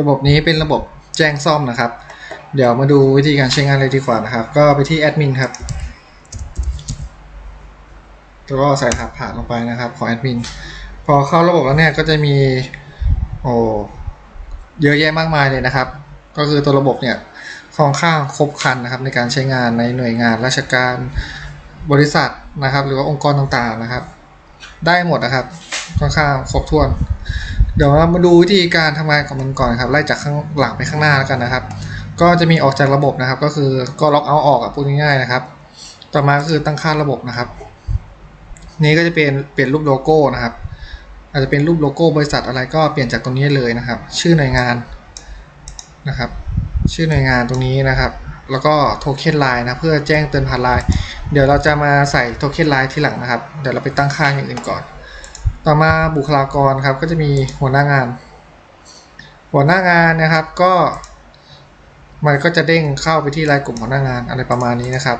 ระบบนี้เป็นระบบแจ้งซ่อมนะครับ เดี๋ยวมาดูวิธีการใช้งานเลยดีกว่านะครับ ก็ไปที่แอดมินครับแล้วก็ใส่รหัสผ่านลงไปนะครับของแอดมิน พอเข้าระบบแล้วเนี่ยก็จะมี โอ้เยอะแยะมากมายเลยนะครับ ก็คือตัวระบบเนี่ยค่อนข้างครบครันนะครับในการใช้งานในหน่วยงานราชการบริษัทนะครับ หรือว่าองค์กรต่างๆนะครับ ได้หมดนะครับค่อนข้างครบถ้วน เดี๋ยวเรามาดูวิธีการทำงานของมันก่อนครับไล่จากข้างหลังไปข้างหน้าแล้วกันนะครับ ก็จะมีออกจากระบบนะครับ ก็คือก็ล็อกเอาออกอะพูดง่ายๆนะครับ ต่อมาก็คือตั้งค่าระบบนะครับ นี้ก็จะเป็นเปลี่ยนรูปโลโก้นะครับ อาจจะเป็นรูปโลโก้บริษัทอะไรก็เปลี่ยนจากตรงนี้เลยนะครับ ชื่อหน่วยงานนะครับ ชื่อหน่วยงานตรงนี้นะครับ แล้วก็โทเค็นไลน์นะเพื่อแจ้งเตือนผ่านไลน์เดี๋ยวเราจะมาใส่โทเค็นไลน์ทีหลังนะครับ เดี๋ยวเราไปตั้งค่าอย่างอื่นก่อน ต่อมาบุคลากรครับก็จะมีหัวหน้างาน หัวหน้างานนะครับก็ มันก็จะเด้งเข้าไปที่รายกลุ่มหัวหน้างานอะไรประมาณนี้นะครับ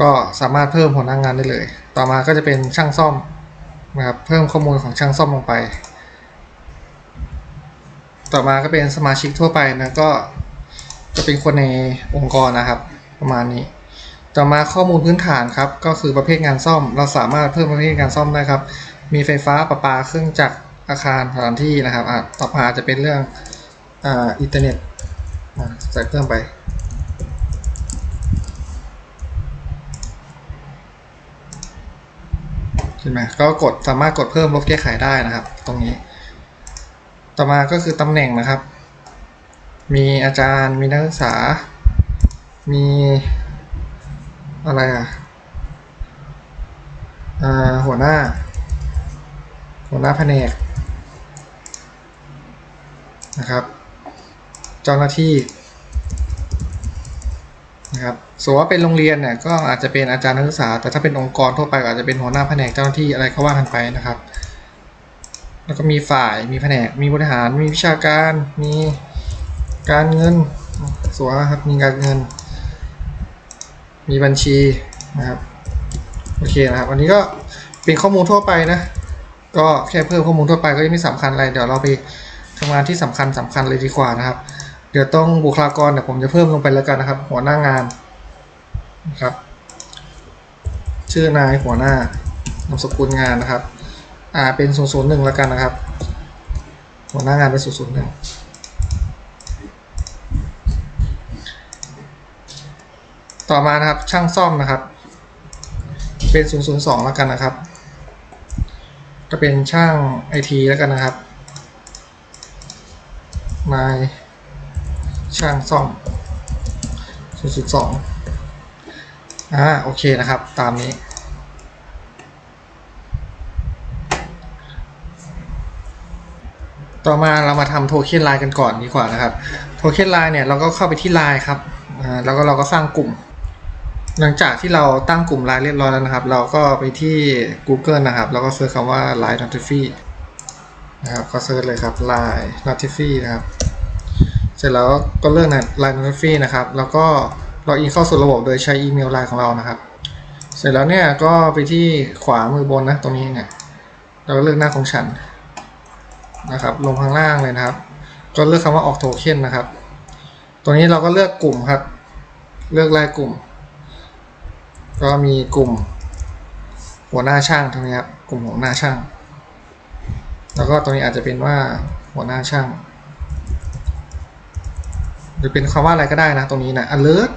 ก็สามารถเพิ่มหัวหน้างานได้เลย ต่อมาก็จะเป็นช่างซ่อมนะครับเพิ่มข้อมูลของช่างซ่อมลงไป ต่อมาก็เป็นสมาชิกทั่วไปนะก็จะเป็นคนในองค์กรนะครับ ประมาณนี้ ต่อมาข้อมูลพื้นฐานครับ ก็คือประเภทงานซ่อม เราสามารถเพิ่มประเภทงานซ่อมได้ครับ มีไฟฟ้าประปาเครื่องจักรอาคารสถานที่นะครับอะต่อมาจะเป็นเรื่องอ่าอินเทอร์เน็ตอะใส่เพิ่มไปเห็นไหมก็กดสามารถกดเพิ่มลบแก้ไขได้นะครับ ตรงนี้ ต่อมาก็คือตำแหน่งนะครับ มีอาจารย์มีนักศึกษา มี อะไรอะหัวหน้า หัวหน้าแผนกนะครับ เจ้าหน้าที่นะครับสมมติว่าเป็นโรงเรียนเนี่ยก็อาจจะเป็นอาจารย์นักศึกษา แต่ถ้าเป็นองค์กรทั่วไปก็อาจจะเป็นหัวหน้าแผนกเจ้าหน้าที่อะไรก็ว่ากันไปนะครับ แล้วก็มีฝ่ายมีแผนกมีบริหารมีวิชาการ มีการเงินสวนครับมีการเงิน มีบัญชีนะครับโอเคนะครับอันนี้ก็เป็นข้อมูลทั่วไปนะก็แค่เพิ่มข้อมูลทั่วไปก็ยังไม่สำคัญอะไรเดี๋ยวเราไปทำงานที่สำคัญสำคัญเลยดีกว่านะครับ เดี๋ยวต้องบุคลากรเดี๋ยวผมจะเพิ่มลงไปแล้วกันนะครับ หัวหน้างานนะครับ ชื่อนายหัวหน้านามสกุลงานนะครับอ่าเป็น0 0 1แล้วกันนะครับ หัวหน้างานเป็น0 0 1 ต่อมานะครับช่างซ่อมนะครับ เป็น 002 แล้วกันนะครับก็เป็นช่างไอทีแล้วกันนะครับนายช่างซ่อม 002อ่าโอเคนะครับ ตามนี้ต่อมาเรามาทำโทเค็นไลน์กันก่อนดีกว่านะครับ โทเค็นไลน์เนี่ยเราก็เข้าไปที่ไลน์ครับอ่าแล้วก็เราก็สร้างกลุ่ม หลังจากที่เราตั้งกลุ่มไลน์เรียบร้อยแล้วนะครับ เราก็ไปที่ Google นะครับ แล้วก็เซิร์ชคำว่า Line Notify นะครับ ก็เซิร์ชเลยครับ Line Notify นะครับ เสร็จแล้วก็เลือก Line Notify นะครับ แล้วก็ล็อกอินเข้าสู่ระบบโดยใช้อีเมลไลน์ของเรานะครับ เสร็จแล้วเนี่ยก็ไปที่ขวามือบนนะตรงนี้เนี่ยเราก็เลือกหน้าของฉันนะครับ ลงข้างล่างเลยนะครับ ก็เลือกคำว่าออกโทเค็นนะครับ ตัวนี้เราก็เลือกกลุ่มครับ เลือกรายกลุ่ม ก็มีกลุ่มหัวหน้าช่างตรงนี้ครับกลุ่มหัวหน้าช่าง แล้วก็ตรงนี้อาจจะเป็นว่าหัวหน้าช่าง หรือเป็นคำว่าอะไรก็ได้นะ ตรงนี้นะ alert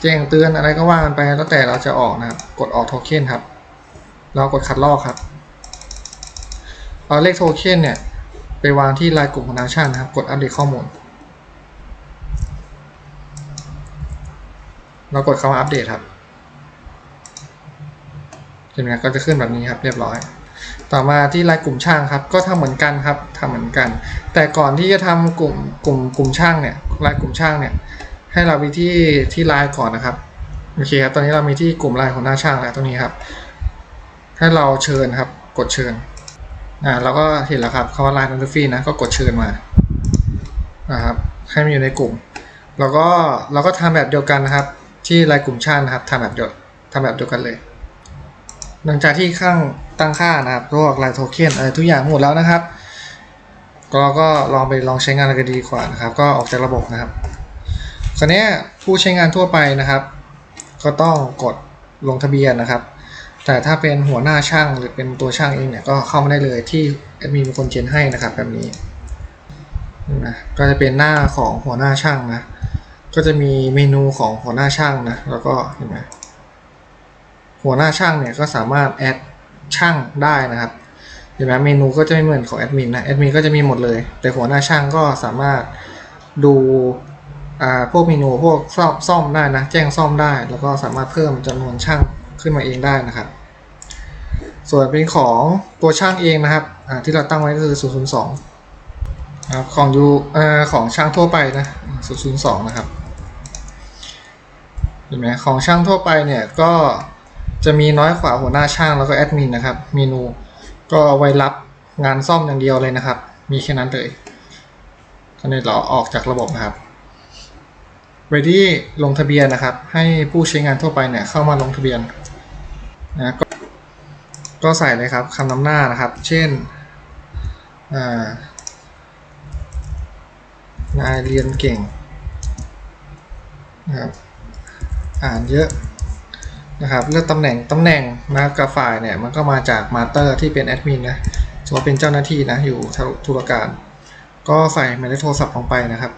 แจ้งเตือนอะไรก็ว่ากันไปแล้วแต่เราจะออกนะครับกดออกโทเค็นครับ เรากดคัดลอกครับเอาเลขโทเค็นเนี่ย ไปวางที่รายกลุ่มของนาช่างนะครับ กดอัปเดตข้อมูลเรากดคำว่าอัปเดตครับ เห็นไหมก็จะขึ้นแบบนี้ครับเรียบร้อย ต่อมาที่รายกลุ่มช่างครับ ก็ทำเหมือนกันครับทำเหมือนกัน แต่ก่อนที่จะทำกลุ่มกลุ่มกลุ่มช่างเนี่ยรายกลุ่มช่างเนี่ยให้เราไปที่ที่ไลน์ก่อนนะครับโอเคครับตอนนี้เรามีที่กลุ่มไลน์ของหน้าช่างแล้วตรงนี้ครับ ให้เราเชิญครับกดเชิญอ่าเราก็เห็นแล้วครับคำว่า Line Notify นะก็กดเชิญมานะครับให้มันอยู่ในกลุ่ม แล้วก็เราก็ทำแบบเดียวกันนะครับ ที่รายกลุ่มชาตินะครับทำแบบเดียวทำแบบเดียวกันเลย หลังจากที่ข้างตั้งค่านะครับพวกลายโทเค็นอะไรทุกอย่างหมดแล้วนะครับ ก็ก็ลองไปลองใช้งานกันดีกว่านะครับ ก็ออกจากระบบนะครับคราวนี้ผู้ใช้งานทั่วไปนะครับ ก็ต้องกดลงทะเบียนนะครับ แต่ถ้าเป็นหัวหน้าช่างหรือเป็นตัวช่างเองเนี่ยก็เข้ามาได้เลยที่แอดมินเป็นคนเจนให้นะครับแบบนี้นะก็จะเป็นหน้าของหัวหน้าช่างนะ ก็จะมีเมนูของหัวหน้าช่างนะ แล้วก็เห็นไหม หัวหน้าช่างเนี่ยก็สามารถแอดช่างได้นะครับเห็นไหมเมนูก็จะไม่เหมือนของแอดมินนะแอดมินก็จะมีหมดเลย แต่หัวหน้าช่างก็สามารถดูอ่าพวกเมนูพวกซ่อมซ่อมได้นะแจ้งซ่อมได้ แล้วก็สามารถเพิ่มจำนวนช่างขึ้นมาเองได้นะครับ ส่วนเป็นของตัวช่างเองนะครับที่เราตั้งไว้ก็คือ 002นะครับของยูเอ่อของช่างทั่วไปนะ 002 นะครับเห็นไหมของช่างทั่วไปเนี่ยก็ จะมีน้อยกว่าหัวหน้าช่างแล้วก็แอดมินนะครับ เมนูก็เอาไว้รับงานซ่อมอย่างเดียวเลยนะครับ มีแค่นั้นเลยก็เนี่ยเราออกจากระบบนะครับ ready ลงทะเบียนนะครับ ให้ผู้ใช้งานทั่วไปเนี่ยเข้ามาลงทะเบียนนะก็ก็ใส่เลยครับคำนำหน้านะครับ เช่นนายเรียนเก่งนะครับอ่านเยอะ นะครับเลือกตำแหน่งตำแหน่งนะครับกับฝ่ายเนี่ยมันก็มาจากมาสเตอร์ที่เป็นแอดมินนะถือว่าเป็นเจ้าหน้าที่นะอยู่ธุรการ ก็ใส่หมายเลขโทรศัพท์ลงไปนะครับ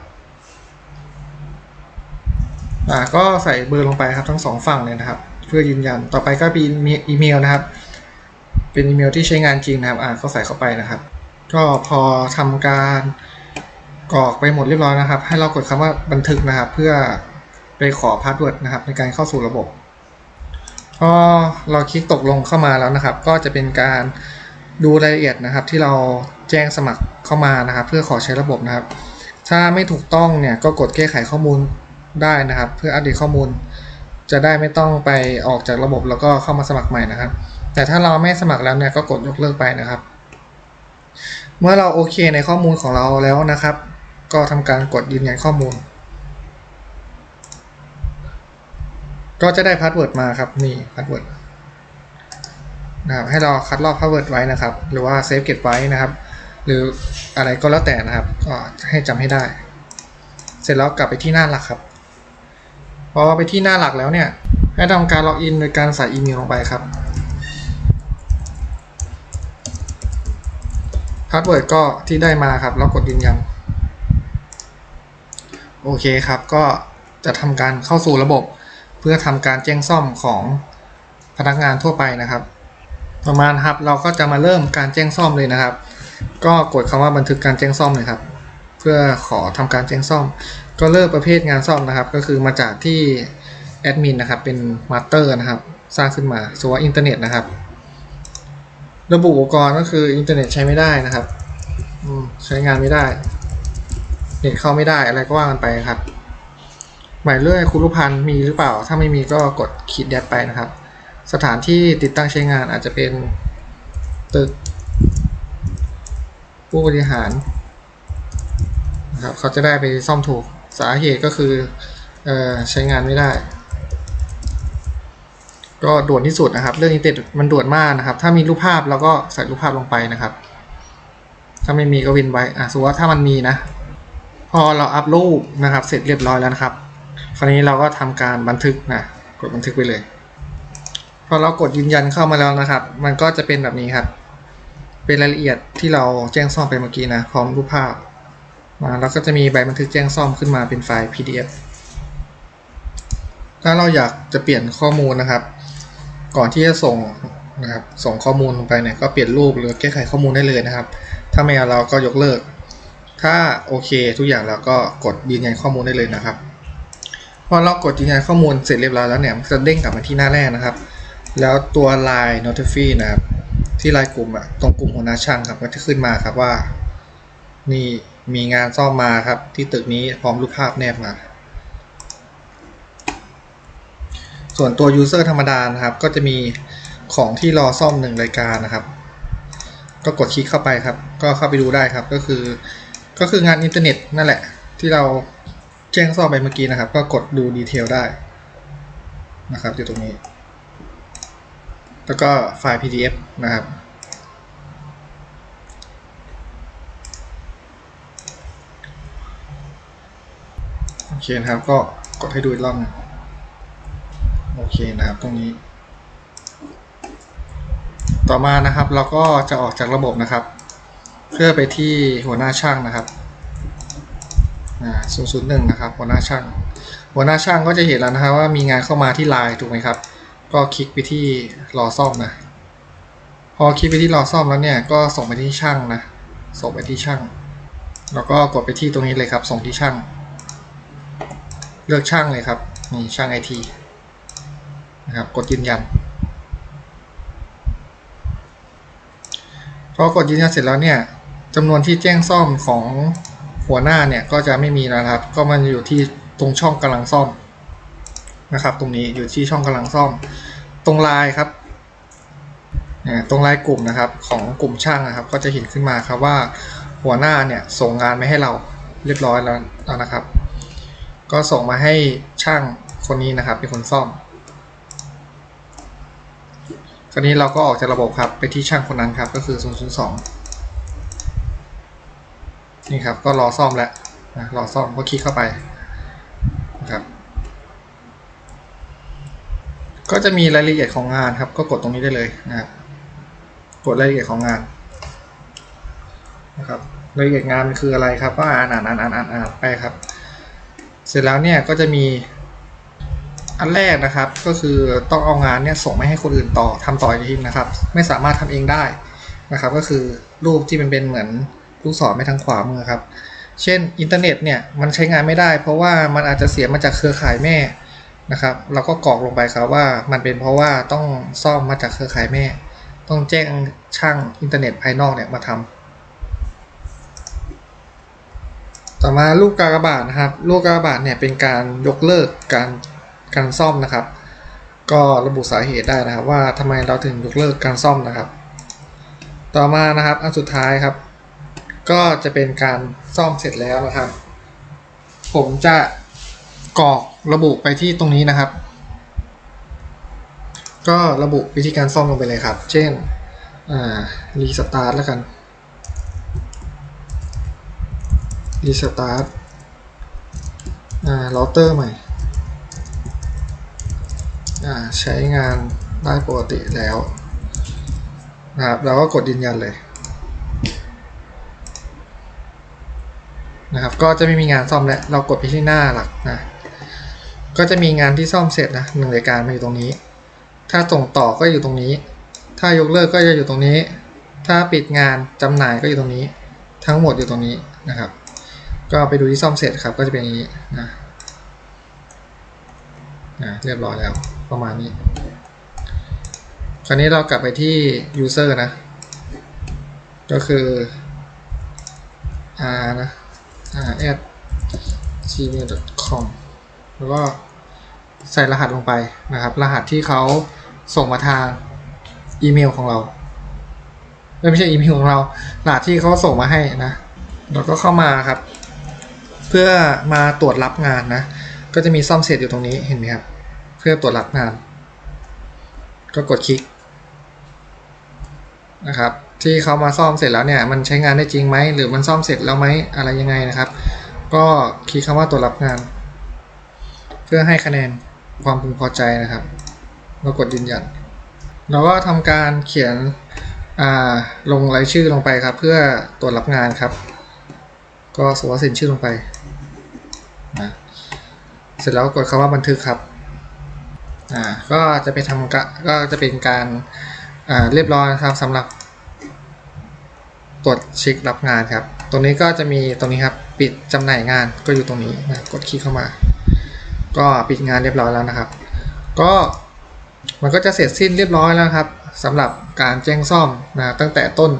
อ่าก็ใส่เบอร์ลงไปครับทั้งสองฝั่งเลยนะครับ เพื่อยืนยันต่อไปก็เป็นอีเมลนะครับ เป็นอีเมลที่ใช้งานจริงนะครับอ่าก็ใส่เข้าไปนะครับ ก็พอทำการกรอกไปหมดเรียบร้อยนะครับ ให้เรากดคำว่าบันทึกนะครับ เพื่อไปขอพาสเวิร์ดนะครับ ในการเข้าสู่ระบบ พอเราคลิกตกลงเข้ามาแล้วนะครับ ก็จะเป็นการดูรายละเอียดนะครับ ที่เราแจ้งสมัครเข้ามานะครับ เพื่อขอใช้ระบบนะครับ ถ้าไม่ถูกต้องเนี่ยก็กดแก้ไขข้อมูลได้นะครับ เพื่ออัปเดตข้อมูล จะได้ไม่ต้องไปออกจากระบบแล้วก็เข้ามาสมัครใหม่นะครับ แต่ถ้าเราไม่สมัครแล้วเนี่ยก็กดยกเลิกไปนะครับ เมื่อเราโอเคในข้อมูลของเราแล้วนะครับ ก็ทำการกดยืนยันข้อมูล ก็จะได้พาสเวิร์ดมาครับนี่พาสเวิร์ดนะครับให้เราคัดลอกพาสเวิร์ดไว้นะครับ หรือว่าเซฟเก็บไว้นะครับ หรืออะไรก็แล้วแต่นะครับก็ให้จำให้ได้ เสร็จแล้วกลับไปที่หน้าหลักครับพอไปที่หน้าหลักแล้วเนี่ยให้ทำการล็อกอินโดยการใส่อีเมลลงไปครับพาสเวิร์ดก็ที่ได้มาครับแล้วกดยืนยันโอเคครับ ก็จะทำการเข้าสู่ระบบ เพื่อทำการแจ้งซ่อมของพนักงานทั่วไปนะครับ ประมาณครับเราก็จะมาเริ่มการแจ้งซ่อมเลยนะครับ ก็กดคำว่าบันทึกการแจ้งซ่อมเลยครับ เพื่อขอทำการแจ้งซ่อม ก็เลือกประเภทงานซ่อมนะครับ ก็คือมาจากที่แอดมินนะครับเป็นมาสเตอร์นะครับ สร้างขึ้นมาสว่าอินเทอร์เน็ตนะครับ ระบุอุปกรณ์ก็คืออินเทอร์เน็ตใช้ไม่ได้นะครับใช้งานไม่ได้ เน็ตเข้าไม่ได้อะไรก็ว่ากันไปครับ หมายเลขคุรุพันธ์มีหรือเปล่า ถ้าไม่มีก็กดขีดแดดไปนะครับ สถานที่ติดตั้งใช้งานอาจจะเป็นตึกผู้บริหารนะครับเขาจะได้ไปซ่อมถูกสาเหตุก็คือออใช้งานไม่ได้ ก็ด่วนที่สุดนะครับ เรื่องนเทอร์เน็ตมันด่วนมากนะครับ ถ้ามีรูปภาพเราก็ใส่รูปภาพลงไปนะครับ ถ้าไม่มีก็วินไว้อะสมมติว่าถ้ามันมีนะ พอเราอัพรูปนะครับ เสร็จเรียบร้อยแล้วนะครับ คราวนี้เราก็ทำการบันทึกนะกดบันทึกไปเลย พอเรากดยืนยันเข้ามาแล้วนะครับ มันก็จะเป็นแบบนี้ครับ เป็นรายละเอียดที่เราแจ้งซ่อมไปเมื่อกี้นะพร้อมรูปภาพมาแล้วก็จะมีใบบันทึกแจ้งซ่อมขึ้นมาเป็นไฟล์ PDF ถ้าเราอยากจะเปลี่ยนข้อมูลนะครับ ก่อนที่จะส่งนะครับส่งข้อมูลลงไปเนี่ยก็เปลี่ยนรูปหรือแก้ไขข้อมูลได้เลยนะครับ ถ้าไม่เอาเราก็ยกเลิก ถ้าโอเคทุกอย่างแล้วก็กดยืนยันข้อมูลได้เลยนะครับ อเรากดยืนยันข้อมูลเสร็จเรียบร้อยแล้วเนี่ยมันจะเด้งกลับมาที่หน้าแรกนะครับ แล้วตัว line notify นะครับ ที่ไลน์กลุ่มอะตรงกลุ่มหัวหน้าช่างครับก็จะขึ้นมาครับว่า นี่มีงานซ่อมมาครับ ที่ตึกนี้พร้อมรูปภาพแนบมา ส่วนตัว user ธรรมดานะครับ ก็จะมีของที่รอซ่อมหนึ่งรายการนะครับ ก็กดคลิกเข้าไปครับ ก็เข้าไปดูได้ครับก็คือ ก็คืองานอินเทอร์เน็ตนั่นแหละ ที่เรา แจ้งซ่อมไปเมื่อกี้นะครับ ก็กดดูดีเทลได้นะครับอยู่ตรงนี้ แล้วก็ไฟล์ PDF นะครับโอเคนะครับก็กดให้ดูอีกรอบโอเคนะครับตรงนี้ ต่อมานะครับเราก็จะออกจากระบบนะครับ เพื่อไปที่หัวหน้าช่างนะครับ 001นะครับหัวหน้าช่าง หัวหน้าช่างก็จะเห็นแล้วนะครับว่ามีงานเข้ามาที่ไลน์ถูกไหมครับ ก็คลิกไปที่รอซ่อมนะ พอคลิกไปที่รอซ่อมแล้วเนี่ยก็ส่งไปที่ช่างนะ ส่งไปที่ช่าง แล้วก็กดไปที่ตรงนี้เลยครับ ส่งที่ช่าง เลือกช่างเลยครับนี่ช่างไอทีนะครับ กดยืนยันพอกดยืนยันเสร็จแล้วเนี่ยจำนวนที่แจ้งซ่อมของ หัวหน้าเนี่ยก็จะไม่มีแล้วนะครับ ก็มันอยู่ที่ตรงช่องกำลังซ่อมนะครับ ตรงนี้อยู่ที่ช่องกำลังซ่อม ตรงลน์ครับตรงลน์กลุ่มนะครับของกลุ่มช่างนะครับ ก็จะเห็นขึ้นมาครับว่าหัวหน้าเนี่ยส่งงานมาให้เราเรียบร้อยแล้วแล้วนะครับ ก็ส่งมาให้ช่างคนนี้นะครับ เป็นคนซ่อมคราวนี้เราก็ออกจากระบบครับไปที่ช่างคนนั้นครับก็คือ 002 นี่ครับก็รอซ่อมแล้วนะรอซ่อมก็คลิกเข้าไปนะครับก็จะมีรายละเอียดของงานครับ ก็กดตรงนี้ได้เลยนะครับกดรายละเอียดของงานนะครับรายละเอียดงานมันคืออะไรครับก็อ่านอ่านอ่านอ่านอ่านอ่านไปครับ เสร็จแล้วเนี่ยก็จะมีอันแรกนะครับ ก็คือต้องเอางานเนี่ยส่งไปให้คนอื่นต่อทำต่ออีกทีนะครับ ไม่สามารถทำเองได้นะครับ ก็คือรูปที่มันเป็นเหมือน ลูกศรไปทางขวามือครับ เช่นอินเทอร์เน็ตเนี่ยมันใช้งานไม่ได้ เพราะว่ามันอาจจะเสียมาจากเครือข่ายแม่นะครับเราก็กรอกลงไปครับว่ามันเป็นเพราะว่าต้องซ่อมมาจากเครือข่ายแม่ ต้องแจ้งช่างอินเทอร์เน็ตภายนอกเนี่ยมาทำต่อมาลูกกากบาทนะครับลูกกากบาทเนี่ยเป็นการยกเลิกการการซ่อมนะครับ ก็ระบุสาเหตุได้นะครับ ว่าทำไมเราถึงยกเลิกการซ่อมนะครับ ต่อมานะครับอันสุดท้ายครับ ก็จะเป็นการซ่อมเสร็จแล้วนะครับ ผมจะกรอกระบุไปที่ตรงนี้นะครับ ก็ระบุวิธีการซ่อมลงไปเลยครับ เช่นรีสตาร์ทแล้วกันรีสตาร์ทอ่าเราเตอร์ใหม่ใช้งานได้ปกติแล้วนะครับเราก็กดยืนยันเลย นะครับ ก็จะไม่มีงานซ่อมแล้ว เรากดไปที่หน้าหลักนะ ก็จะมีงานที่ซ่อมเสร็จนะหนึ่งรายการมาอยู่ตรงนี้ ถ้าส่งต่อก็อยู่ตรงนี้ ถ้ายกเลิกก็จะอยู่ตรงนี้ ถ้าปิดงานจำหน่ายก็อยู่ตรงนี้ ทั้งหมดอยู่ตรงนี้นะครับ ก็ไปดูที่ซ่อมเสร็จครับ ก็จะเป็นอย่างนี้นะอ่าเรียบร้อยแล้วประมาณนี้ คราวนี้เรากลับไปที่ user นะ ก็คือ r นะ at gmail.com แล้วก็ใส่รหัสลงไปนะครับ รหัสที่เขาส่งมาทางอีเมลของเรา ไม่ใช่อีเมลของเรา รหัสที่เขาส่งมาให้นะแล้วก็เข้ามาครับ เพื่อมาตรวจรับงานนะ ก็จะมีซ่อมเสร็จอยู่ตรงนี้เห็นไหมครับ เพื่อตรวจรับงาน ก็กดคลิก นะครับที่เขามาซ่อมเสร็จแล้วเนี่ยมันใช้งานได้จริงไหมหรือมันซ่อมเสร็จแล้วไหมอะไรยังไงนะครับ ก็คลิกคำว่าตรวจรับงาน เพื่อให้คะแนนความพึงพอใจนะครับแล้วกดยืนยันเราก็ทำการเขียนอ่าลงรายชื่อลงไปครับ เพื่อตรวจรับงานครับ ก็สวมเซ็นชื่อลงไปนะเสร็จแล้วกดคำว่าบันทึกครับอ่าก็จะไปทำก็จะเป็นการ อ่าเรียบร้อยนะครับสำหรับตรวจเช็ครับงานครับ ตรงนี้ก็จะมีตรงนี้ครับปิดจำหน่ายงานก็อยู่ตรงนี้นะกดคลิกเข้ามา ก็ปิดงานเรียบร้อยแล้วนะครับ ก็มันก็จะเสร็จสิ้นเรียบร้อยแล้วครับสำหรับการแจ้งซ่อมนะตั้งแต่ต้น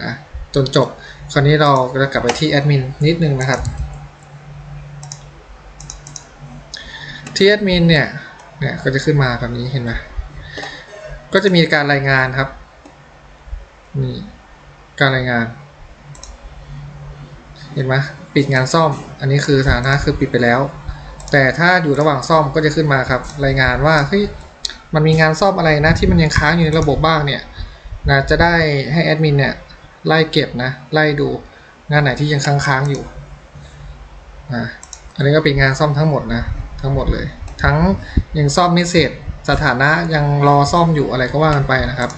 นะจนจบ คราวนี้เราจะกลับไปที่แอดมินนิดนึงนะครับที่แอดมินเนี่ยเนี่ยก็จะขึ้นมาแบบนี้เห็นไหม ก็จะมีการรายงานครับนี่การรายงาน เห็นไหมปิดงานซ่อม อันนี้คือสถานะคือปิดไปแล้ว แต่ถ้าอยู่ระหว่างซ่อมก็จะขึ้นมาครับ รายงานว่าเฮ้ยมันมีงานซ่อมอะไรนะที่มันยังค้างอยู่ในระบบบ้างเนี่ยนะจะได้ให้แอดมินเนี่ยไล่เก็บนะไล่ดูงานไหนที่ยังค้างๆอยู่นะอันนี้ก็เป็นงานซ่อมทั้งหมดนะทั้งหมดเลย ทั้งยังซ่อมไม่เสร็จ สถานะยังรอซ่อมอยู่อะไรก็ว่ากันไปนะครับ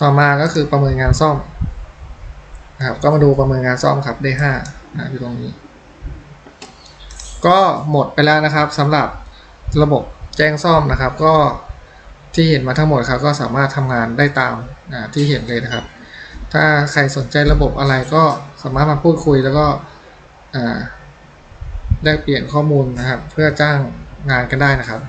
ต่อมาก็คือประเมินงานซ่อมนะครับก็มาดูประเมินงานซ่อมครับได้ห้านะอยู่ตรงนี้ ก็หมดไปแล้วนะครับสำหรับระบบแจ้งซ่อมนะครับ ก็ที่เห็นมาทั้งหมดครับก็สามารถทำงานได้ตามอ่าที่เห็นเลยนะครับ ถ้าใครสนใจระบบอะไรก็สามารถมาพูดคุยแล้วก็อ่าแลกเปลี่ยนข้อมูลนะครับ เพื่อจ้างงานกันได้นะครับ